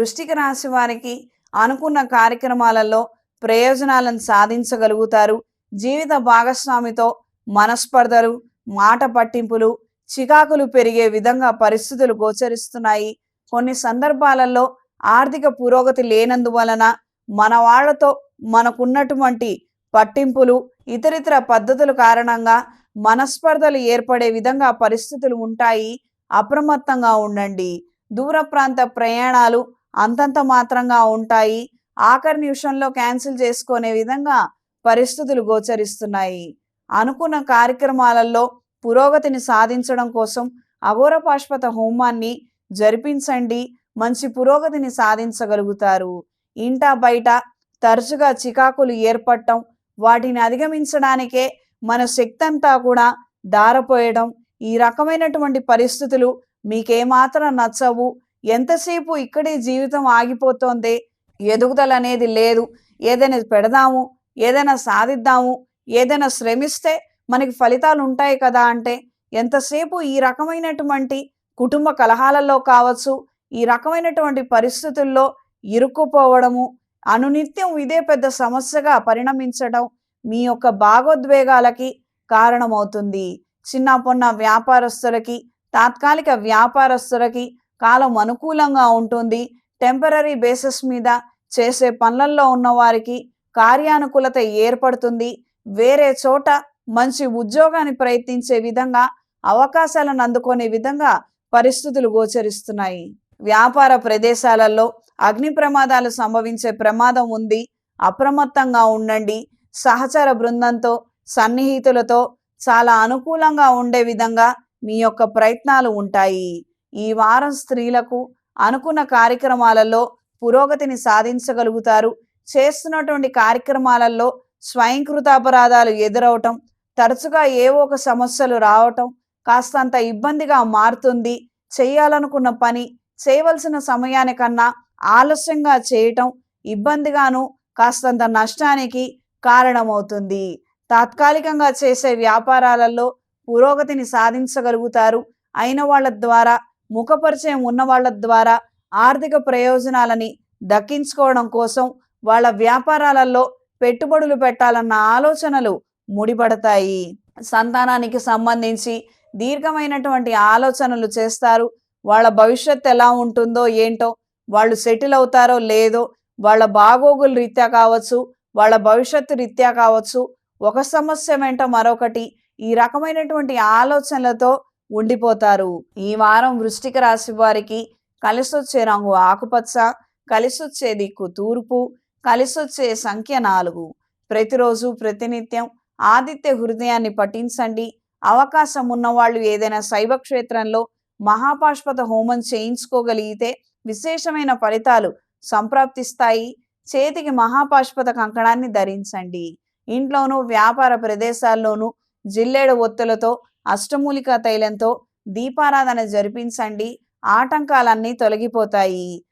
వృష్టిక రాశి వారికి అనుకున్న కార్యక్రమాలలో ప్రయోజనాలను సాధించగలుగుతారు. జీవిత భాగస్వామితో మనస్పర్ధలు మాట పట్టింపులు చికాకులు పెరిగే విధంగా పరిస్థితులు గోచరిస్తున్నాయి. కొన్ని సందర్భాలలో ఆర్థిక పురోగతి లేనందువలన మన వాళ్ళతో మనకున్నటువంటి పట్టింపులు ఇతరితర పద్ధతుల కారణంగా మనస్పర్ధలు ఏర్పడే విధంగా పరిస్థితులు ఉంటాయి. అప్రమత్తంగా ఉండండి. దూర ప్రాంత ప్రయాణాలు అంతంత మాత్రంగా ఉంటాయి. ఆఖరి నిమిషంలో క్యాన్సిల్ చేసుకునే విధంగా పరిస్థితులు గోచరిస్తున్నాయి. అనుకున్న కార్యక్రమాలలో పురోగతిని సాధించడం కోసం అఘోరపాష్పత హోమాన్ని జరిపించండి. మంచి పురోగతిని సాధించగలుగుతారు. ఇంట బయట తరచుగా చికాకులు ఏర్పడటం వాటిని అధిగమించడానికే మన శక్తంతా కూడా దారపోయడం ఈ రకమైనటువంటి పరిస్థితులు మీకేమాత్రం నచ్చవు. ఎంతసేపు ఇక్కడే జీవితం ఆగిపోతోంది? ఎదుగుదల అనేది లేదు. ఏదైనా పెడదాము ఏదైనా సాధిద్దాము ఏదైనా శ్రమిస్తే మనకి ఫలితాలు ఉంటాయి కదా అంటే ఎంతసేపు ఈ రకమైనటువంటి కుటుంబ కలహాలలో కావచ్చు ఈ రకమైనటువంటి పరిస్థితుల్లో ఇరుక్కుపోవడము అనునిత్యం ఇదే పెద్ద సమస్యగా పరిణమించడం మీ యొక్క భాగోద్వేగాలకి కారణమవుతుంది. చిన్న పొన్న వ్యాపారస్తులకి తాత్కాలిక వ్యాపారస్తులకి కాలం అనుకూలంగా ఉంటుంది. టెంపరీ బేసిస్ మీద చేసే పనులలో ఉన్నవారికి కార్యానుకూలత ఏర్పడుతుంది. వేరే చోట మంచి ఉద్యోగాన్ని ప్రయత్నించే విధంగా అవకాశాలను అందుకునే విధంగా పరిస్థితులు గోచరిస్తున్నాయి. వ్యాపార ప్రదేశాలలో అగ్ని ప్రమాదాలు సంభవించే ప్రమాదం ఉంది. అప్రమత్తంగా ఉండండి. సహచర బృందంతో సన్నిహితులతో చాలా అనుకూలంగా ఉండే విధంగా మీ యొక్క ప్రయత్నాలు ఉంటాయి. ఈ వారం స్త్రీలకు అనుకున్న కార్యక్రమాలలో పురోగతిని సాధించగలుగుతారు. చేస్తున్నటువంటి కార్యక్రమాలలో స్వయంకృతాపరాధాలు ఎదురవటం తరచుగా ఏవో ఒక సమస్యలు రావటం కాస్తంత ఇబ్బందిగా మారుతుంది. చేయాలనుకున్న పని చేయవలసిన సమయానికన్నా ఆలస్యంగా చేయటం ఇబ్బందిగాను కాస్తంత నష్టానికి కారణమవుతుంది. తాత్కాలికంగా చేసే వ్యాపారాలలో పురోగతిని సాధించగలుగుతారు. అయిన వాళ్ళ ద్వారా ముఖపరిచయం ఉన్న వాళ్ళ ద్వారా ఆర్థిక ప్రయోజనాలని దక్కించుకోవడం కోసం వాళ్ళ వ్యాపారాలలో పెట్టుబడులు పెట్టాలన్న ఆలోచనలు ముడిపడతాయి. సంతానానికి సంబంధించి దీర్ఘమైనటువంటి ఆలోచనలు చేస్తారు. వాళ్ళ భవిష్యత్తు ఎలా ఉంటుందో ఏంటో వాళ్ళు సెటిల్ అవుతారో లేదో వాళ్ళ బాగోగుల రీత్యా కావచ్చు వాళ్ళ భవిష్యత్తు రీత్యా కావచ్చు ఒక సమస్య వెంట మరొకటి. ఈ రకమైనటువంటి ఆలోచనలతో ఉండిపోతారు. ఈ వారం వృష్టిక రాశి వారికి కలిసొచ్చే రంగు ఆకుపచ్చ కలిసొచ్చే దిక్కు తూర్పు కలిసొచ్చే సంఖ్య నాలుగు. ప్రతిరోజు ప్రతినిత్యం ఆదిత్య హృదయాన్ని పఠించండి. అవకాశం ఉన్నవాళ్ళు ఏదైనా శైవ క్షేత్రంలో మహాపాష్పత హోమం చేయించుకోగలిగితే విశేషమైన ఫలితాలు సంప్రాప్తిస్తాయి. చేతికి మహాపాష్పత కంకణాన్ని ధరించండి. ఇంట్లోనూ వ్యాపార ప్రదేశాల్లోనూ జిల్లేడు ఒత్తులతో అష్టమూలికా తైలంతో దీపారాధన జరిపించండి. ఆటంకాలన్నీ తొలగిపోతాయి.